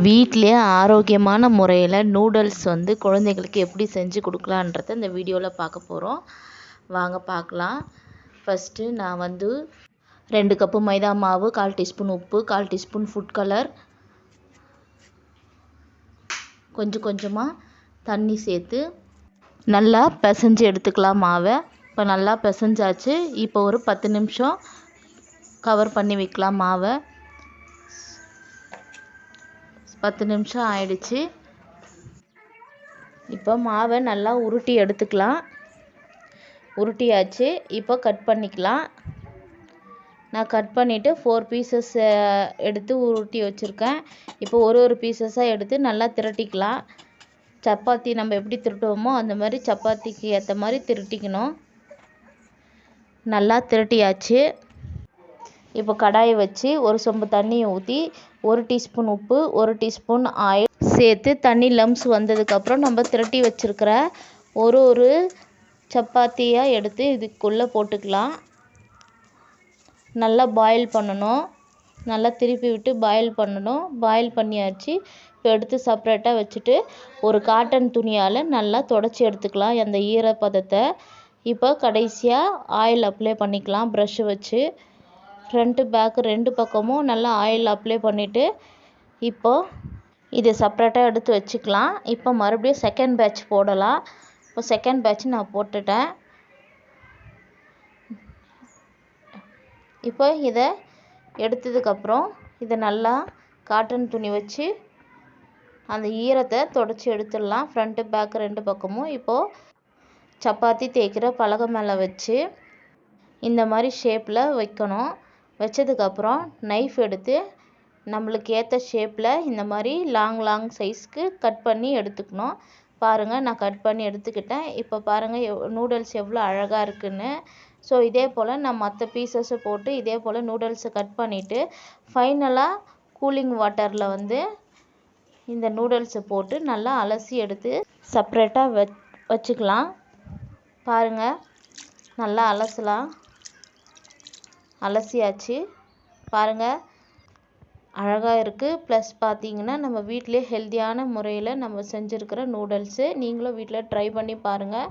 வீட்டிலே ஆரோக்கியமான முறையில் நூடுல்ஸ் வந்து குழந்தைகளுக்கு எப்படி செஞ்சு கொடுக்கலான்றத இந்த வீடியோவில் பார்க்க போகிறோம் வாங்க பார்க்கலாம். ஃபஸ்ட்டு நான் வந்து ரெண்டு கப்பு மைதா மாவு கால் டீஸ்பூன் உப்பு கால் டீஸ்பூன் ஃபுட் கலர் கொஞ்சம் கொஞ்சமாக தண்ணி சேர்த்து நல்லா பிசைஞ்சு எடுத்துக்கலாம் மாவை. இப்போ நல்லா பிசைஞ்சாச்சு. இப்போ ஒரு பத்து நிமிஷம் கவர் பண்ணி வைக்கலாம் மாவை. பத்து நிமிஷம் ஆயிடுச்சு. இப்போ மாவை நல்லா உருட்டி எடுத்துக்கலாம். உருட்டியாச்சு. இப்போ கட் பண்ணிக்கலாம். நான் கட் பண்ணிவிட்டு ஃபோர் பீசஸ் எடுத்து உருட்டி வச்சுருக்கேன். இப்போ ஒரு ஒரு பீசஸாக எடுத்து நல்லா திரட்டிக்கலாம். சப்பாத்தி நம்ம எப்படி திருட்டுவோமோ அந்த மாதிரி சப்பாத்திக்கு ஏற்ற மாதிரி திருட்டிக்கணும். நல்லா திரட்டியாச்சு. இப்போ கடாயை வச்சு ஒரு சொம்பு தண்ணியை ஊற்றி ஒரு டீஸ்பூன் உப்பு ஒரு டீஸ்பூன் ஆயில் சேர்த்து தண்ணி லம்ஸ் வந்ததுக்கப்புறம் நம்ம திரட்டி வச்சுருக்கிற ஒரு ஒரு சப்பாத்தியாக எடுத்து இதுக்குள்ளே போட்டுக்கலாம். நல்லா பாயில் பண்ணணும். நல்லா திருப்பி விட்டு பாயில் பண்ணணும். பாயில் பண்ணியாச்சு. இப்போ எடுத்து செப்ரேட்டாக வச்சுட்டு ஒரு காட்டன் துணியால் நல்லா தொடச்சி எடுத்துக்கலாம். அந்த ஈரப்பதத்தை. இப்போ கடைசியாக ஆயில் அப்ளை பண்ணிக்கலாம். ப்ரஷ்ஷு வச்சு. ஃப்ரண்ட்டு பேக்கு ரெண்டு பக்கமும் நல்லா ஆயில் அப்ளை பண்ணிவிட்டு இப்போது இதை செப்ரேட்டாக எடுத்து வச்சுக்கலாம். இப்போ மறுபடியும் செகண்ட் பேட்ச் போடலாம். இப்போ செகண்ட் பேட்ச் நான் போட்டுட்டேன். இப்போ இதை எடுத்ததுக்கப்புறம் இதை நல்லா காட்டன் துணி வச்சு அந்த ஈரத்தை தொடச்சி எடுத்துடலாம். ஃப்ரண்ட்டு பேக்கு ரெண்டு பக்கமும். இப்போது சப்பாத்தி தேய்க்கிற பலகை மேலே வச்சு இந்த மாதிரி ஷேப்பில் வைக்கணும். வச்சதுக்கப்புறம் நைஃப் எடுத்து நம்மளுக்கு ஏற்ற ஷேப்பில் இந்த மாதிரி லாங் லாங் சைஸ்க்கு கட் பண்ணி எடுத்துக்கணும். பாருங்கள் நான் கட் பண்ணி எடுத்துக்கிட்டேன். இப்போ பாருங்கள் எவ் நூடுல்ஸ் எவ்வளோ அழகாக இருக்குன்னு. ஸோ இதே போல் நான் மற்ற பீசஸை போட்டு இதே போல் நூடுல்ஸை கட் பண்ணிவிட்டு ஃபைனலாக கூலிங் வாட்டரில் வந்து இந்த நூடுல்ஸை போட்டு நல்லா அலசி எடுத்து செப்ரேட்டாக வ வச்சுக்கலாம். பாருங்கள் நல்லா அலசலாம். அலசியாச்சு. பாருங்கள் அழகாக இருக்குது ப்ளஸ் பார்த்தீங்கன்னா நம்ம வீட்டிலே ஹெல்த்தியான முறையில் நம்ம செஞ்சுருக்கிற நூடுல்ஸு நீங்களும் வீட்டில் ட்ரை பண்ணி பாருங்கள்